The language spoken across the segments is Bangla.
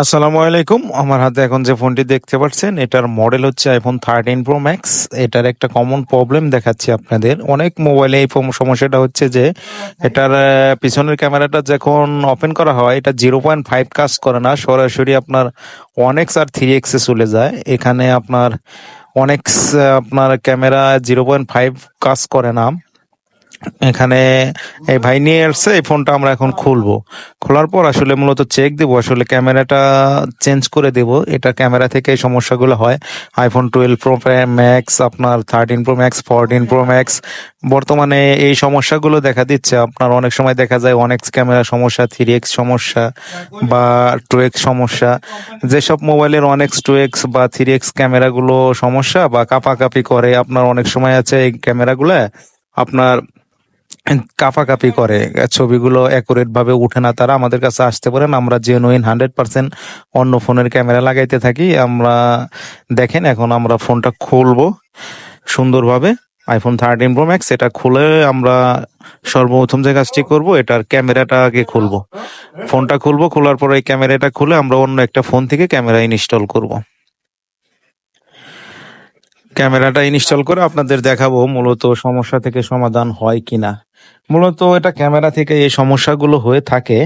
আসসালামু আলাইকুম। আমার হাতে এখন যে ফোনটি দেখতে পাচ্ছেন, এটার মডেল হচ্ছে আইফোন থার্টিন প্রো ম্যাক্স এটার একটা কমন প্রবলেম দেখাচ্ছি আপনাদের। অনেক মোবাইলে এই সমস্যাটা হচ্ছে যে, এটার পিছনের ক্যামেরাটা যখন ওপেন করা হয়, এটা জিরো পয়েন্ট ফাইভ কাজ করে না। সরাসরি আপনার ওয়ান এক্স আর থ্রি এক্সে চলে যায়। এখানে আপনার অনেক্স আপনার ক্যামেরা জিরো পয়েন্ট ফাইভ কাজ করে না। এখানে এই ভাই নিয়ে আসছে এই ফোনটা আমরা এখন খুলবো। খোলার পর আসলে মূলত চেক দেবো, আসলে ক্যামেরাটা চেঞ্জ করে দেব। এটা ক্যামেরা থেকে সমস্যাগুলো হয়। আইফোন টুয়েলভ প্রো ম্যাক্স আপনার thirteen pro max fourteen pro max বর্তমানে এই সমস্যাগুলো দেখা দিচ্ছে। আপনার অনেক সময় দেখা যায় অনেক ক্যামেরা সমস্যা থ্রি এক্স সমস্যা বা টু এক্স সমস্যা। যেসব মোবাইলের অনেক টু এক্স বা থ্রি এক্স ক্যামেরাগুলো সমস্যা বা কাপাকাপি করে, আপনার অনেক সময় আছে এই ক্যামেরাগুলো, আপনার কাপাকাপি করে। ছবিগুলো অ্যাকুরেট ভাবে উঠে না, তারা আমাদের কাছে আসতে পারেন আমরা জেনুইন হান্ড্রেড পার্সেন্ট অন্য ফোনের ক্যামেরা লাগাইতে থাকি। আমরা দেখেন, এখন আমরা ফোনটা খুলবো সুন্দরভাবে। আইফোন থার্টিন প্রো ম্যাক্স এটা খুলে আমরা সর্বপ্রথম যে কাজটি করব, এটার ক্যামেরাটা আগে খুলবো। ফোনটা খুলবো, খোলার পরে এই ক্যামেরাটা খুলে আমরা অন্য একটা ফোন থেকে ক্যামেরা ইনস্টল করব। ক্যামেরাটা ইনস্টল করে আপনাদের দেখাবো মূলত সমস্যা থেকে সমাধান হয় কিনা। মূলত এটা ক্যামেরা থেকে এই সমস্যাগুলো হয়ে থাকে।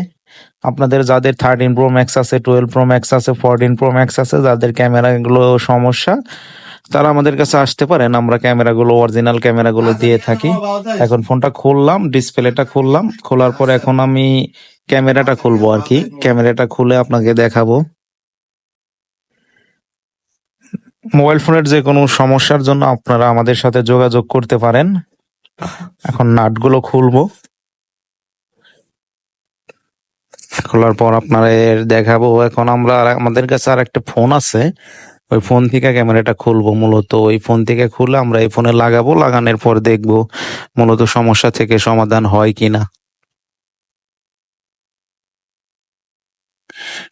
আপনাদের যাদের থার্টিন প্রো ম্যাক্স আছে টুয়েলভ প্রো ম্যাক্স আছে ফোরটিন প্রো ম্যাক্স আছে, যাদের ক্যামেরাগুলো সমস্যা, তারা আমাদের কাছে আসতে পারেন। আমরা ক্যামেরাগুলো অরিজিনাল ক্যামেরাগুলো দিয়ে থাকি। এখন ফোনটা খুললাম, ডিসপ্লেটা খুললাম। খোলার পর এখন আমি ক্যামেরাটা খুলবো আর কি। ক্যামেরাটা খুলে আপনাকে দেখাবো। মোবাইল ফোনের যে কোনো সমস্যার জন্য আপনারা আমাদের সাথে যোগাযোগ করতে পারেন। এখন নাটগুলো খুলবো। খোলার পর আপনাদের দেখাবো। এখন আমরা আমাদের কাছে আর একটা ফোন আছে। ওই ফোন থেকে ক্যামেরাটা খুলবো মূলত। ওই ফোন থেকে খুলে আমরা এই ফোনে লাগাবো। লাগানোর পর দেখব মূলত সমস্যা থেকে সমাধান হয় কিনা।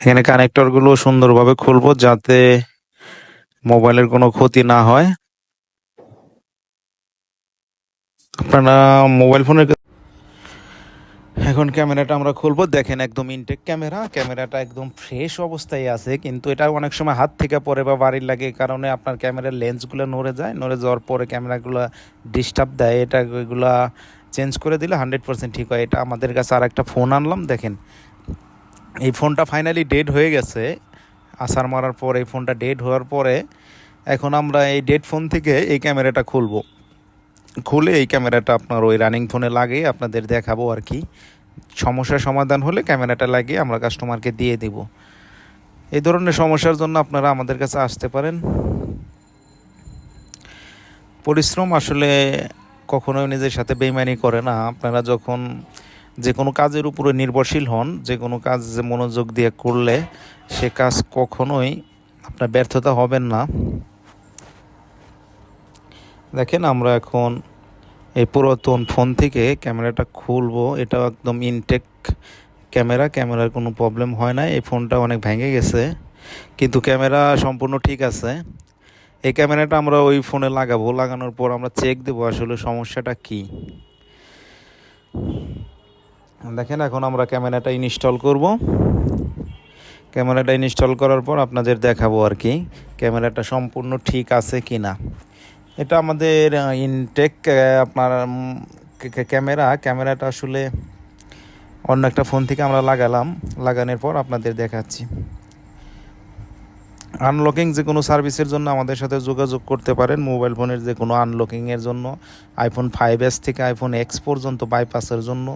এখানে কানেক্টরগুলো সুন্দরভাবে খুলবো যাতে মোবাইলের কোনো ক্ষতি না হয়। আপনারা মোবাইল ফোনের এখন ক্যামেরাটা আমরা খুলবো। দেখেন একদম ইনটেক ক্যামেরা। ক্যামেরাটা একদম ফ্রেশ অবস্থায় আছে, কিন্তু এটা অনেক সময় হাত থেকে পড়ে বা বাড়ির লাগে কারণে আপনার ক্যামেরার লেন্সগুলো নড়ে যায়। নড়ে যাওয়ার পরে ক্যামেরাগুলো ডিস্টার্ব দেয়। এটা এগুলা চেঞ্জ করে দিলে হান্ড্রেড পার্সেন্ট ঠিক হয়। এটা আমাদের কাছে আর একটা ফোন আনলাম, দেখেন। এই ফোনটা ফাইনালি ডেড হয়ে গেছে। আসার মারার পর, এই ফোনটা ডেড হওয়ার পরে এখন আমরা এই ডেড ফোন থেকে এই ক্যামেরাটা খুলবো। খুলে এই ক্যামেরাটা আপনার ওই রানিং ফোনে লাগিয়ে আপনাদের দেখাবো আর কি। সমস্যার সমাধান হলে ক্যামেরাটা লাগিয়ে আমরা কাস্টমারকে দিয়ে দিব। এই ধরনের সমস্যার জন্য আপনারা আমাদের কাছে আসতে পারেন। পরিশ্রম আসলে কখনোই নিজের সাথে বেইমানি করে না। আপনারা যখন যে কোনো কাজের উপরে নির্ভরশীল হন, যে কোনো কাজ যে মনোযোগ দিয়ে করলে সে কাজ কখনোই আপনার ব্যর্থতা হবেন না। দেখেন আমরা এখন এই পুরাতন ফোন থেকে ক্যামেরাটা খুলবো, এটা একদম ইনটেক ক্যামেরা, ক্যামেরার কোনো প্রবলেম হয় না, এই ফোনটা অনেক ভেঙে গেছে, কিন্তু ক্যামেরা সম্পূর্ণ ঠিক আছে। এই ক্যামেরাটা আমরা ওই ফোনে লাগাবো, লাগানোর পর আমরা চেক দেবো আসলে সমস্যাটা কি। দেখেন, এখন আমরা ক্যামেরাটা ইনস্টল করব। ক্যামেরাটা ইনস্টল করার পর আপনাদের দেখাবো আর কি, ক্যামেরাটা সম্পূর্ণ ঠিক আছে কি না এটা আমাদের ইনটেক আপনার ক্যামেরা। ক্যামেরাটা আসলে অন্য একটা ফোন থেকে আমরা লাগালাম। লাগানোর পর আপনাদের দেখাচ্ছি। আনলকিং যে কোনো সার্ভিসের জন্য আমাদের সাথে যোগাযোগ করতে পারেন। মোবাইল ফোনের যে কোনো আনলকিংয়ের জন্য। আইফোন ফাইভ এস থেকে আইফোন এক্স পর্যন্ত বাইপাসের জন্য।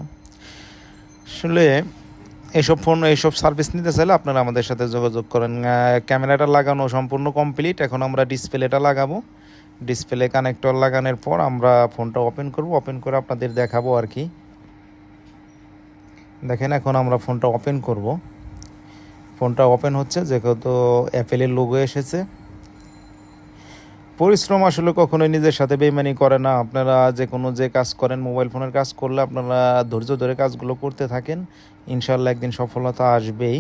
আসলে এইসব ফোন এইসব সার্ভিস নিতে চাইলে আপনারা আমাদের সাথে যোগাযোগ করেন। ক্যামেরাটা লাগানো সম্পূর্ণ কমপ্লিট। এখন আমরা ডিসপ্লেটা লাগাবো। ডিসপ্লে কানেক্টর লাগানোর পর আমরা ফোনটা ওপেন করব। ওপেন করে আপনাদের দেখাবো আর কি। দেখেন, এখন আমরা ফোনটা ওপেন করব। ফোনটা ওপেন হচ্ছে, যেহেতু অ্যাপেলের লোগো এসেছে। পরিশ্রম আসলে কখনোই নিজের সাথে বেইমানি করে না। আপনারা যে কোনো যে কাজ করেন, মোবাইল ফোনের কাজ করলে আপনারা ধৈর্য ধরে কাজগুলো করতে থাকেন। ইনশাল্লাহ একদিন সফলতা আসবেই।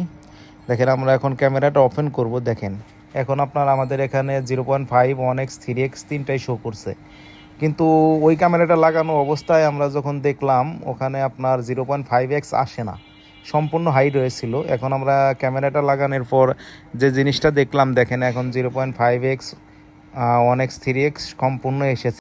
দেখেন, আমরা এখন ক্যামেরাটা ওপেন করব, দেখেন। এখন আপনার আমাদের এখানে zero point five, one X, three X তিনটাই শো করছে। কিন্তু ওই ক্যামেরাটা লাগানো অবস্থায় আমরা যখন দেখলাম, ওখানে আপনার জিরো পয়েন্ট ফাইভ এক্স আসে না। সম্পূর্ণ হাই রয়েছিল। এখন আমরা ক্যামেরাটা লাগানোর পর যে জিনিসটা দেখলাম, দেখেন, এখন zero point five X one X three X সম্পূর্ণ এসেছে।